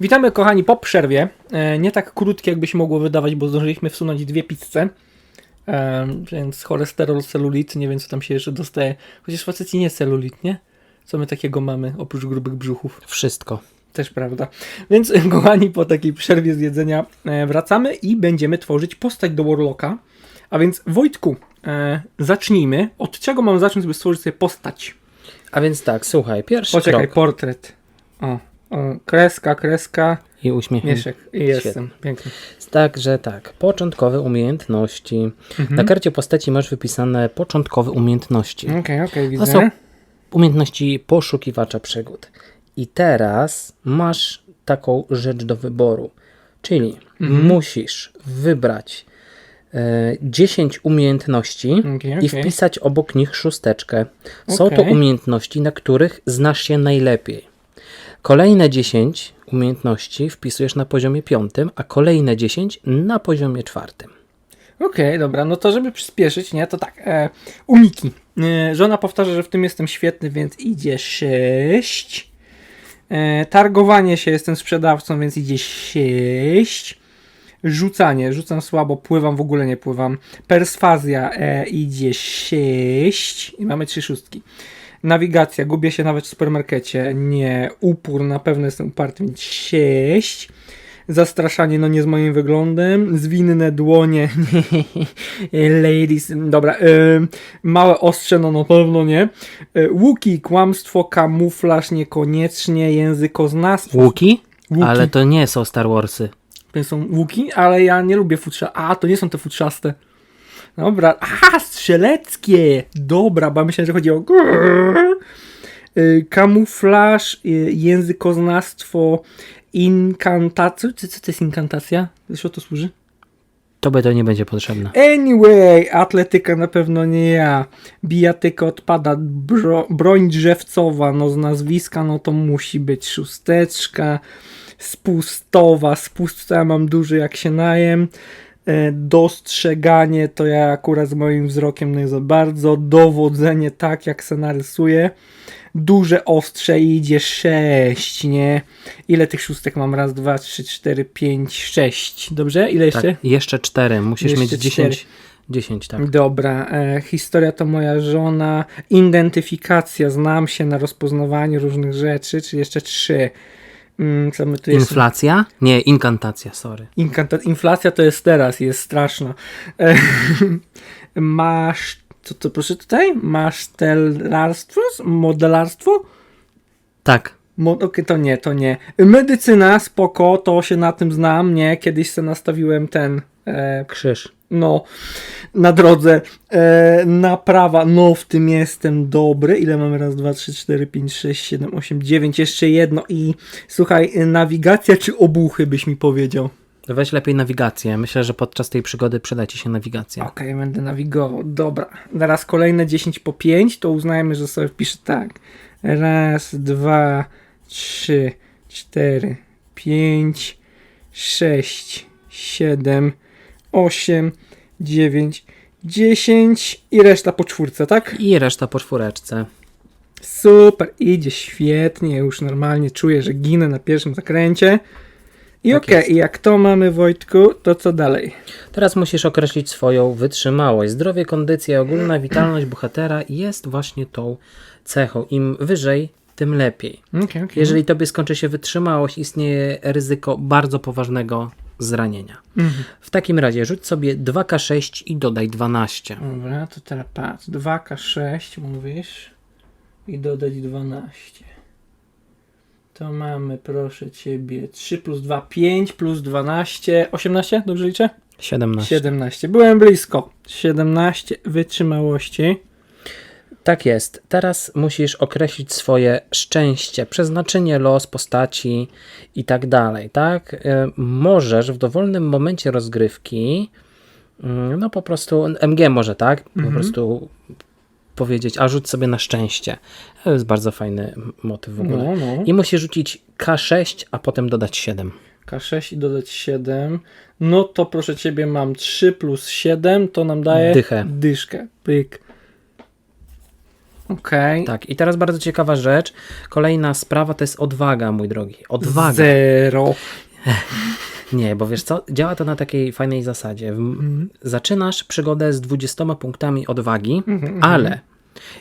Witamy kochani po przerwie. E, nie tak krótkie, jakby się mogło wydawać, bo zdążyliśmy wsunąć dwie pizze. Więc cholesterol, celulit, nie wiem co tam się jeszcze dostaje. Chociaż faceci nie celulit, nie? Co my takiego mamy oprócz grubych brzuchów? Wszystko. Też prawda. Więc kochani, po takiej przerwie z jedzenia e, wracamy i będziemy tworzyć postać do Warlocka. A więc Wojtku, e, zacznijmy. Od czego mam zacząć, by stworzyć sobie postać? A więc tak, słuchaj, pierwszy Poczekaj, krok portret. O, kreska, kreska, i uśmiechnięty. mieszek. I jestem. Piękny. Także tak, początkowe umiejętności. Mhm. Na karcie postaci masz wypisane początkowe umiejętności. Okej, okej, To widzę. są umiejętności poszukiwacza przygód. I teraz masz taką rzecz do wyboru. Czyli Mhm. musisz wybrać e, 10 umiejętności Okej, i okej. wpisać obok nich szósteczkę. Są to Okej. umiejętności, na których znasz się najlepiej. Kolejne 10 umiejętności wpisujesz na poziomie piątym, a kolejne 10 na poziomie czwartym. Okej, dobra, no to żeby przyspieszyć, nie, to tak, e, uniki. E, żona powtarza, że w tym jestem świetny, więc idzie 6. E, targowanie się, jestem sprzedawcą, więc idzie 6. Rzucanie, rzucam słabo, pływam, w ogóle nie pływam. Perswazja e, idzie 6 i mamy trzy szóstki. Nawigacja, gubię się nawet w supermarkecie, nie. Upór, na pewno jestem uparty, więc 6. Zastraszanie, no nie z moim wyglądem. Zwinne dłonie. Ladies, dobra. ym, małe ostrze, no na pewno nie. Y, łuki, kłamstwo, kamuflaż, niekoniecznie. Językoznawstwo. Łuki? Łuki. Ale to nie są Star Warsy. To są łuki, ale ja nie lubię futrza. A, to nie są te futrzaste. Dobra. Aha, strzeleckie. Dobra, bo myślałem, że chodzi o... Y, Kamuflaż, y, językoznawstwo, inkantacja. Co, co to jest inkantacja? Co to służy? Tobie to nie będzie potrzebne. Anyway, atletyka na pewno nie ja. Bijatyka odpada, bro, broń drzewcowa, no z nazwiska, no to musi być szósteczka. Spustowa, spust to ja mam duży jak się najem. E, dostrzeganie to ja akurat z moim wzrokiem no jest za bardzo, dowodzenie tak jak se duże ostrze i idzie 6, nie? Ile tych szóstek mam? Raz, dwa, trzy, cztery, pięć, sześć, dobrze? Ile tak, jeszcze? Tak, jeszcze cztery, musisz jeszcze mieć dziesięć. 10... 10, tak. Dobra. E, historia to moja żona. Identyfikacja. Znam się na rozpoznawaniu różnych rzeczy, czyli jeszcze trzy co my tu jest? Inflacja? Nie, inkantacja, sorry. Inkanta- inflacja to jest teraz, jest straszna. E, masz, co to proszę tutaj? Masz telarstwo? Modelarstwo? Tak. Okej, to nie, to nie. Medycyna, spoko, to się na tym znam, nie? Kiedyś sobie nastawiłem ten... E, Krzyż. No, na drodze. E, naprawa, no w tym jestem dobry. Ile mamy? Raz, dwa, trzy, cztery, pięć, sześć, siedem, osiem, dziewięć. Jeszcze jedno i słuchaj, nawigacja czy obuchy byś mi powiedział? Weź lepiej nawigację. Myślę, że podczas tej przygody przyda ci się nawigacja. Okej, będę nawigował. Dobra. Teraz kolejne 10 po 5, to uznajmy, że sobie wpiszę tak. Raz, dwa, trzy, cztery, pięć, sześć, siedem, osiem, dziewięć, dziesięć i reszta po czwórce, tak? I reszta po czwóreczce. Super, idzie świetnie, już normalnie czuję, że ginę na pierwszym zakręcie. I Tak okej, i jak to mamy Wojtku, to co dalej? Teraz musisz określić swoją wytrzymałość. Zdrowie, kondycja, ogólna witalność bohatera jest właśnie tą cechą. Im wyżej, tym lepiej. Okej, okej. Jeżeli tobie skończy się wytrzymałość, istnieje ryzyko bardzo poważnego zranienia. Mhm. W takim razie rzuć sobie 2K6 i dodaj 12. Dobra, to teraz patrz. 2K6 mówisz i dodać 12. To mamy, proszę ciebie, 3 plus 2, 5 plus 12, 18, dobrze liczę? 17. 17. Byłem blisko. 17 wytrzymałości. Tak jest. Teraz musisz określić swoje szczęście, przeznaczenie, los postaci i tak dalej, tak? E, Możesz w dowolnym momencie rozgrywki, mm, no po prostu, MG może, tak? Po Mhm. prostu powiedzieć, a rzuć sobie na szczęście. To jest bardzo fajny motyw w ogóle. No, no. I musisz rzucić K6, a potem dodać 7. K6 i dodać 7. No to proszę ciebie, mam 3 plus 7, to nam daje Dychę. dyszkę. Pyk. Okej. Tak, i teraz bardzo ciekawa rzecz. Kolejna sprawa to jest odwaga, mój drogi. Odwaga. Zero. Nie, bo wiesz co? Działa to na takiej fajnej zasadzie. Mhm. Zaczynasz przygodę z 20 punktami odwagi, ale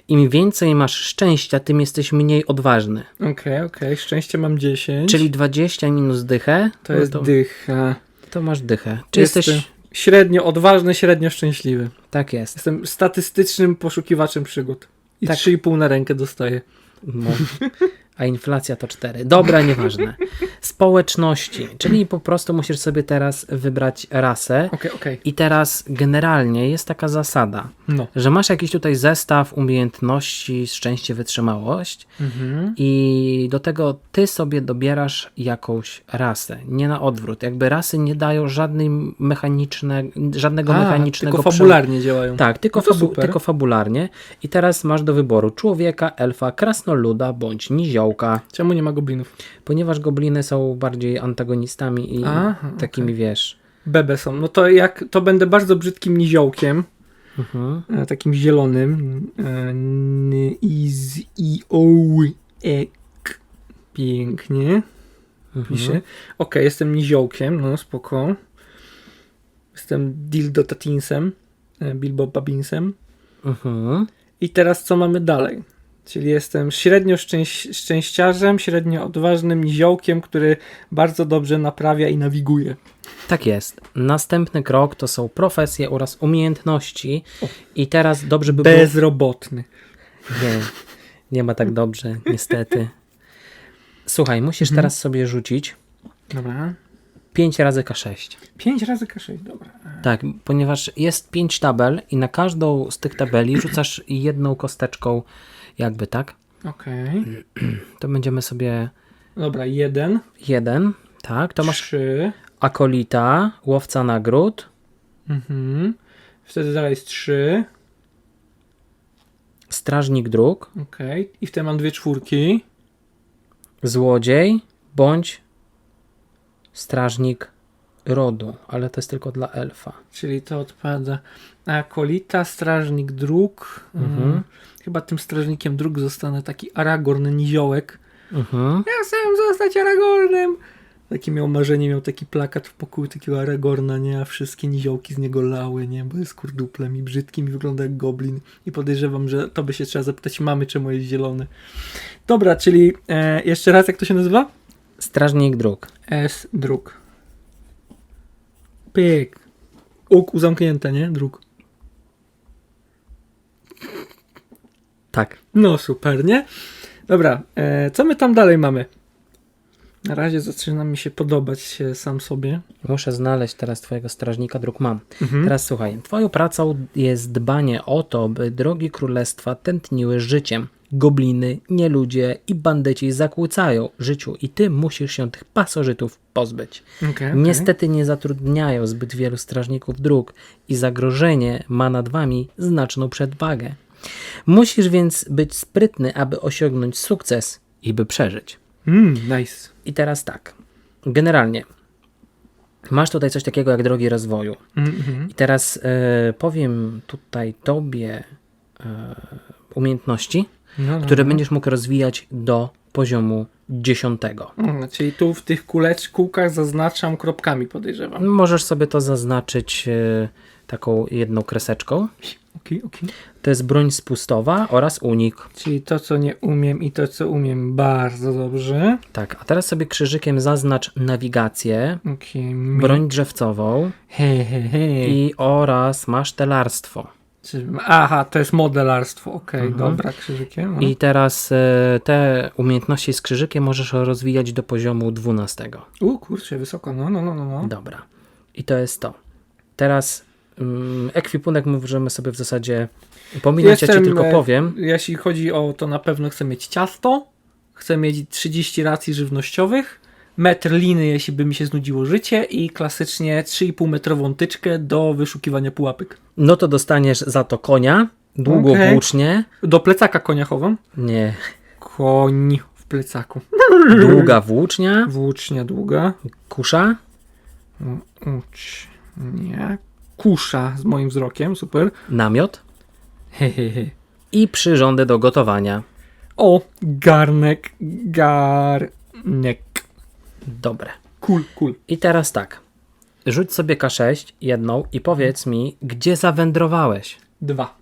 im więcej masz szczęścia, tym jesteś mniej odważny. Okej, okej. Szczęście mam 10. Czyli 20 minus dychę, to jest to, dycha. to masz dychę. Czy Jestem jesteś... średnio odważny, średnio szczęśliwy. Tak jest. Jestem statystycznym poszukiwaczem przygód. I Tak. 3,5 na rękę dostaję. No. A inflacja to 4. Dobra, nieważne. Społeczności, czyli po prostu musisz sobie teraz wybrać rasę. Okej, okej. I teraz generalnie jest taka zasada, No. że masz jakiś tutaj zestaw umiejętności, szczęście, wytrzymałość Mhm. i do tego ty sobie dobierasz jakąś rasę, nie na odwrót. Jakby rasy nie dają żadnej mechaniczne, żadnego A, mechanicznego tylko fabularnie działają. Tak, tylko, No fabu- tylko fabularnie. I teraz masz do wyboru człowieka, elfa, krasnoluda bądź niziołka, Czemu nie ma goblinów? ponieważ gobliny są bardziej antagonistami i Aha, takimi, wiesz... Bebe są. No to jak to będę bardzo brzydkim niziołkiem, Mhm. e, takim zielonym. E, i o ek. Pięknie. Pisze. Mhm. Okej, jestem niziołkiem, no spoko. Jestem Dildo Tatinsem, e, Bilbo Babinsem. Mhm. I teraz co mamy dalej? Czyli jestem średnio szczęś szczęściarzem, średnio odważnym niziołkiem, który bardzo dobrze naprawia i nawiguje. Tak jest. Następny krok to są profesje oraz umiejętności. I teraz dobrze by Bezrobotny. było. Nie, nie ma tak dobrze, niestety. Słuchaj, musisz teraz sobie rzucić Dobra. 5 razy K6. 5 razy K6, dobra. Tak, ponieważ jest 5 tabel i na każdą z tych tabeli rzucasz jedną kosteczką, jakby tak. Okej. To będziemy sobie Dobra, 1, jeden, tak. To masz 3. akolita, łowca nagród, Mhm. Wtedy dalej jest 3. strażnik dróg, Okej. I wtedy mam dwie czwórki. złodziej bądź strażnik rodu, ale to jest tylko dla elfa. Czyli to odpada. Akolita, strażnik dróg. Mhm. Mm. Chyba tym strażnikiem dróg zostanę taki Aragorn niziołek. Mhm. Ja chcę zostać Aragornem. Takie miał marzenie, miał taki plakat w pokoju takiego Aragorna, nie? A wszystkie niziołki z niego lały, nie? Bo jest kurduplem i brzydkim i wygląda jak goblin. I podejrzewam, że to by się trzeba zapytać mamy, czemu jest zielony. Dobra, czyli e, jeszcze raz, jak to się nazywa? Strażnik dróg. S dróg. Pyk. Uk zamknięte, nie? Dróg. Tak. No super, nie? Dobra, e, co my tam dalej mamy? Na razie zaczyna mi się podobać się sam sobie. Muszę znaleźć teraz twojego strażnika dróg mam. Mhm. Teraz słuchaj, twoją pracą jest dbanie o to, by drogi królestwa tętniły życiem. Gobliny, nieludzie i bandyci zakłócają życiu i ty musisz się tych pasożytów pozbyć. Okay, okay. Niestety nie zatrudniają zbyt wielu strażników dróg i zagrożenie ma nad wami znaczną przewagę. Musisz więc być sprytny, aby osiągnąć sukces i by przeżyć. Mm, nice. I teraz tak. Generalnie masz tutaj coś takiego jak drogi rozwoju. Mhm. I teraz e, powiem tutaj tobie e, umiejętności, No, no, które no. będziesz mógł rozwijać do poziomu dziesiątego. Mm, czyli tu w tych kulecz, kółkach zaznaczam kropkami, podejrzewam. Możesz sobie to zaznaczyć e, taką jedną kreseczką. Okej, okej. To jest broń spustowa oraz unik. Czyli to, co nie umiem i to, co umiem bardzo dobrze. Tak, a teraz sobie krzyżykiem zaznacz nawigację, Okej. broń drzewcową He, he, he. i oraz masztelarstwo. Aha, to jest modelarstwo. Okej, Mhm. dobra, krzyżykiem. no. I teraz e, te umiejętności z krzyżykiem możesz rozwijać do poziomu 12. U, kurczę, wysoko. No, no, no, no. no. Dobra. I to jest to. Teraz mm, ekwipunek możemy sobie w zasadzie pominąć, ja ci Jestem, tylko e, powiem. Jeśli chodzi o to, na pewno chcę mieć ciasto, chcę mieć 30 racji żywnościowych, metr liny, jeśli by mi się znudziło życie i klasycznie 3,5 metrową tyczkę do wyszukiwania pułapek. No to dostaniesz za to konia, długo Okej. włócznie. Do plecaka konia chowam. Nie, Koń w plecaku. długa włócznia, Włócznia długa. kusza, Ucz. Nie. Kusza z moim wzrokiem, super. namiot Hehehe. i przyrządy do gotowania. O, garnek, garnek. Dobre. Cool, cool. I teraz tak. Rzuć sobie K6, jedną i powiedz mi, gdzie zawędrowałeś. Dwa.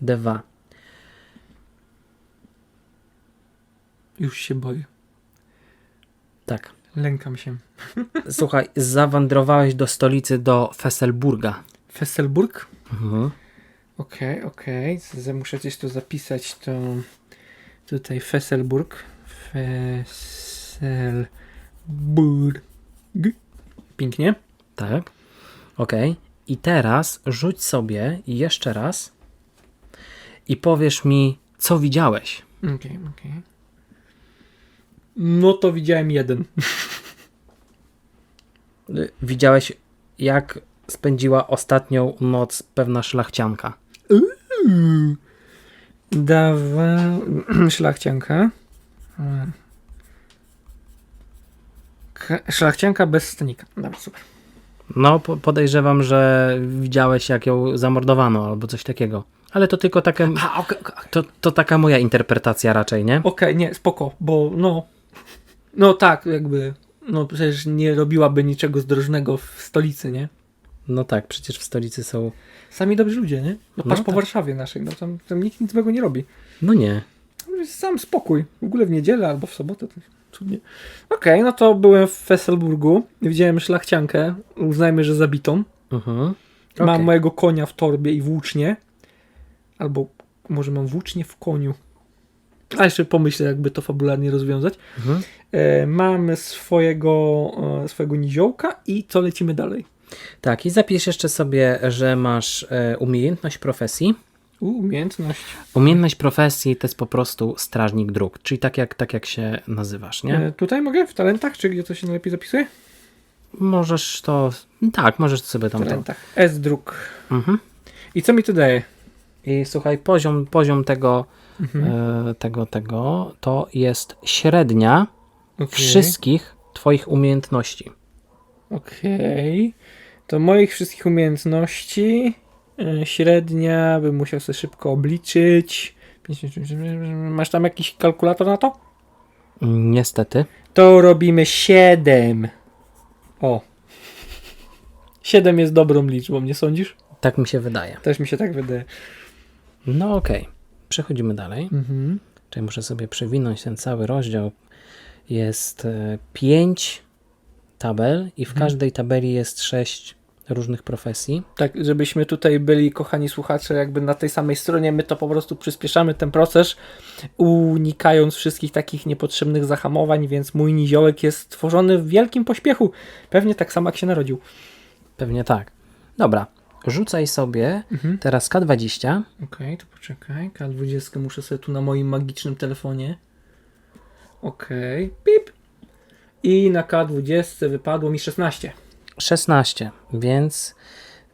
Dwa. Już się boję. Tak. Lękam się. Słuchaj, zawędrowałeś do stolicy do Fesselburga. Fesselburg? Mhm. Okej, okej. Z- Muszę gdzieś to zapisać. To tutaj Fesselburg. Fesselburg. Pięknie. Tak. Ok. I teraz rzuć sobie jeszcze raz i powiesz mi, co widziałeś. Okej, okej. No to widziałem jeden. Widziałeś, jak spędziła ostatnią noc pewna szlachcianka. Dawa... Szlachcianka. Szlachcianka bez stanika. Dobra, super. No, po- podejrzewam, że widziałeś, jak ją zamordowano albo coś takiego. Ale to tylko taka, A, okej, okej. to, to taka moja interpretacja raczej, nie? Okej, nie, spoko, bo no... No tak, jakby... No przecież nie robiłaby niczego zdrożnego w stolicy, nie? No tak, przecież w stolicy są. Sami dobrzy ludzie, nie? No patrz No po tak. Warszawie naszej, no tam, tam nikt nic złego nie robi. No nie. Jest sam spokój. W ogóle w niedzielę albo w sobotę. To cudnie. Okej, no to byłem w Fesselburgu. Widziałem szlachciankę. Uznajmy, że zabitą. Mhm. Mam Okej. mojego konia w torbie i włócznie. Albo może mam włócznie w koniu. A jeszcze pomyślę, jakby to fabularnie rozwiązać. Mhm. E, mamy swojego, e, swojego niziołka i co lecimy dalej? Tak, i zapisz jeszcze sobie, że masz e, umiejętność profesji. Umiejętność. Umiejętność profesji to jest po prostu strażnik dróg, czyli tak jak, tak jak się nazywasz, nie? E, tutaj mogę? W talentach? Czy gdzie to się najlepiej zapisuje? Możesz to. Tak, możesz sobie tam talentach. S-druk. Mhm. I co mi to daje? I słuchaj, poziom, poziom tego, Mhm. e, tego, tego to jest średnia Okej. wszystkich Twoich umiejętności. Okej. To moich wszystkich umiejętności średnia bym musiał sobie szybko obliczyć. Masz tam jakiś kalkulator na to? Niestety. To robimy 7. O. 7 jest dobrą liczbą, nie sądzisz? Tak mi się wydaje. Też mi się tak wydaje. No okej. Przechodzimy dalej. Mhm. Czyli muszę sobie przewinąć ten cały rozdział. Jest e, pięć tabel i w Mhm. każdej tabeli jest sześć różnych profesji. Tak, żebyśmy tutaj byli, kochani słuchacze, jakby na tej samej stronie, my to po prostu przyspieszamy ten proces, unikając wszystkich takich niepotrzebnych zahamowań, więc mój niziołek jest tworzony w wielkim pośpiechu. Pewnie tak samo jak się narodził. Pewnie tak. Dobra. Rzucaj sobie Mhm. teraz K20. Okej, to poczekaj. K20 muszę sobie tu na moim magicznym telefonie. Okej, pip. I na K20 wypadło mi 16. 16, więc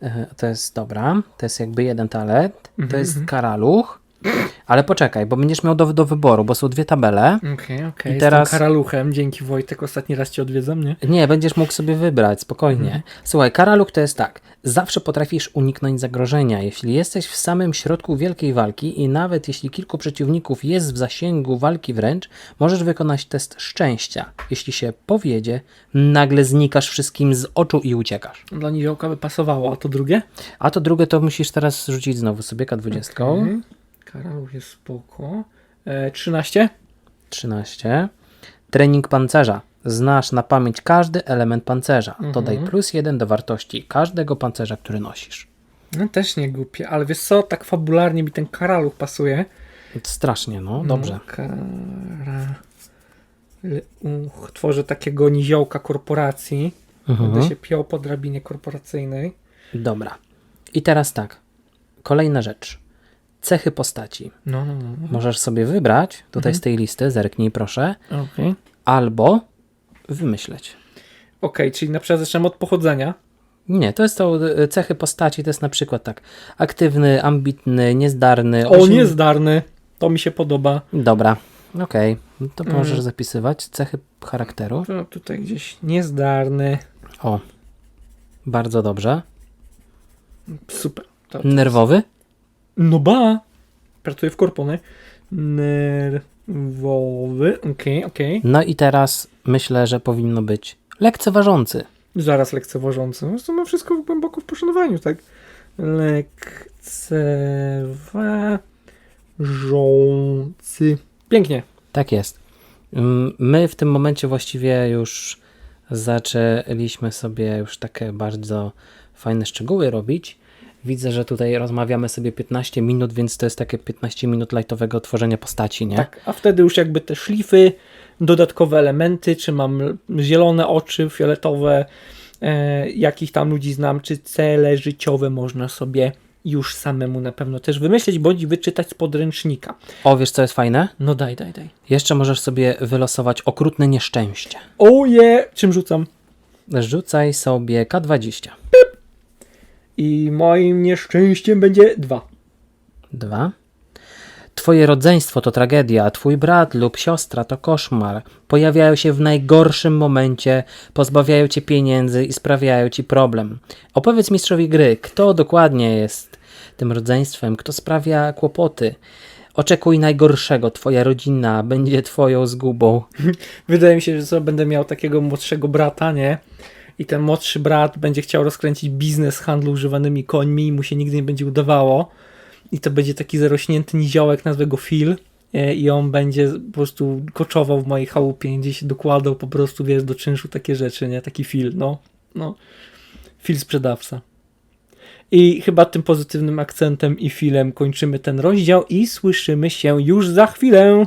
e, to jest dobra. To jest jakby jeden talent. To Mhm, jest mhm. karaluch. Ale poczekaj, bo będziesz miał do, do wyboru, bo są dwie tabele. Okej, okej. I I teraz- teraz karaluchem. Dzięki Wojtek, ostatni raz cię odwiedzam, nie? Nie, będziesz mógł sobie wybrać, spokojnie. Mhm. Słuchaj, karaluch to jest tak. Zawsze potrafisz uniknąć zagrożenia. Jeśli jesteś w samym środku wielkiej walki i nawet jeśli kilku przeciwników jest w zasięgu walki wręcz, możesz wykonać test szczęścia. Jeśli się powiedzie, nagle znikasz wszystkim z oczu i uciekasz. Dla niziołka by pasowało, a to drugie? A to drugie to musisz teraz rzucić znowu sobie K20. Okej. Karaluch jest spoko. E, 13? 13. Trening pancerza. Znasz na pamięć każdy element pancerza. Dodaj Mhm. plus jeden do wartości każdego pancerza, który nosisz. No też nie głupie, ale wiesz co, tak fabularnie mi ten karaluch pasuje. Strasznie, no, dobrze. No, kara... Uch, tworzę takiego niziołka korporacji. Mhm. Będę się piął po drabinie korporacyjnej. Dobra. I teraz tak. Kolejna rzecz. Cechy postaci. No, no, no. no. Możesz sobie wybrać tutaj Mhm. z tej listy, zerknij proszę, Okej. albo wymyśleć. Okej, czyli na przykład zaczynamy od pochodzenia. Nie, to jest to cechy postaci, to jest na przykład tak. Aktywny, ambitny, niezdarny. O, osiąg- niezdarny. To mi się podoba. Dobra, okej. No To Mm. możesz zapisywać cechy charakteru. To tutaj gdzieś niezdarny. O, bardzo dobrze. Super. To, Nerwowy? no ba. pracuję w korponie. Nerwowy, okej, okej. No i teraz myślę, że powinno być lekceważący. Zaraz lekceważący. No to ma wszystko głęboko w poszanowaniu, tak? Lekceważący. Pięknie. Tak jest. Mm, My w tym momencie właściwie już zaczęliśmy sobie już takie bardzo fajne szczegóły robić. Widzę, że tutaj rozmawiamy sobie 15 minut, więc to jest takie 15 minut lajtowego tworzenia postaci, nie? Tak, a wtedy już jakby te szlify, dodatkowe elementy, czy mam zielone oczy, fioletowe, e, jakich tam ludzi znam, czy cele życiowe można sobie już samemu na pewno też wymyślić, bądź wyczytać z podręcznika. O, wiesz co jest fajne? No daj, daj, daj. Jeszcze możesz sobie wylosować okrutne nieszczęście. Oje! Czym rzucam? Rzucaj sobie K20. I moim nieszczęściem będzie dwa. Dwa. Twoje rodzeństwo to tragedia, twój brat lub siostra to koszmar. Pojawiają się w najgorszym momencie, pozbawiają cię pieniędzy i sprawiają ci problem. Opowiedz mistrzowi gry, kto dokładnie jest tym rodzeństwem, kto sprawia kłopoty. Oczekuj najgorszego, twoja rodzina będzie twoją zgubą. Wydaje mi się, że co, będę miał takiego młodszego brata, nie? I ten młodszy brat będzie chciał rozkręcić biznes handlu używanymi końmi i mu się nigdy nie będzie udawało. I to będzie taki zarośnięty niziołek, nazwę go Phil. e, I on będzie po prostu koczował w mojej chałupie, gdzieś dokładał po prostu, wiesz, do czynszu takie rzeczy, nie? Taki Phil, no. no. Phil sprzedawca. I chyba tym pozytywnym akcentem i filem kończymy ten rozdział i słyszymy się już za chwilę.